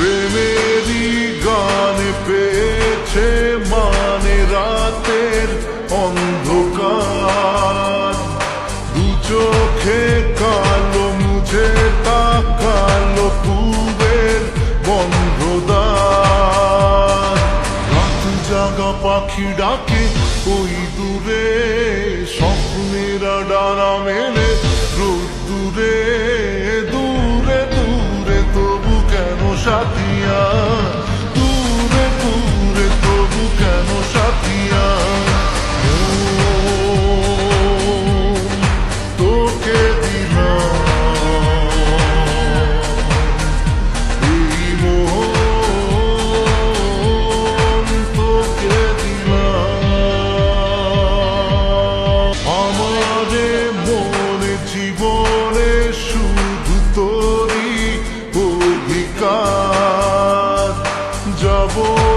প্রেমেরই গান পেয়েছে মানে রাতের অন্ধকার। দু চোখে কালো, মুঝে তাকালো পূবের বন্ধদার। রাত জাগা পাখি ডাকে, ওই দূরে সাথিয়া দূরে দূরে তবু কেন সাথিয়া? trouble.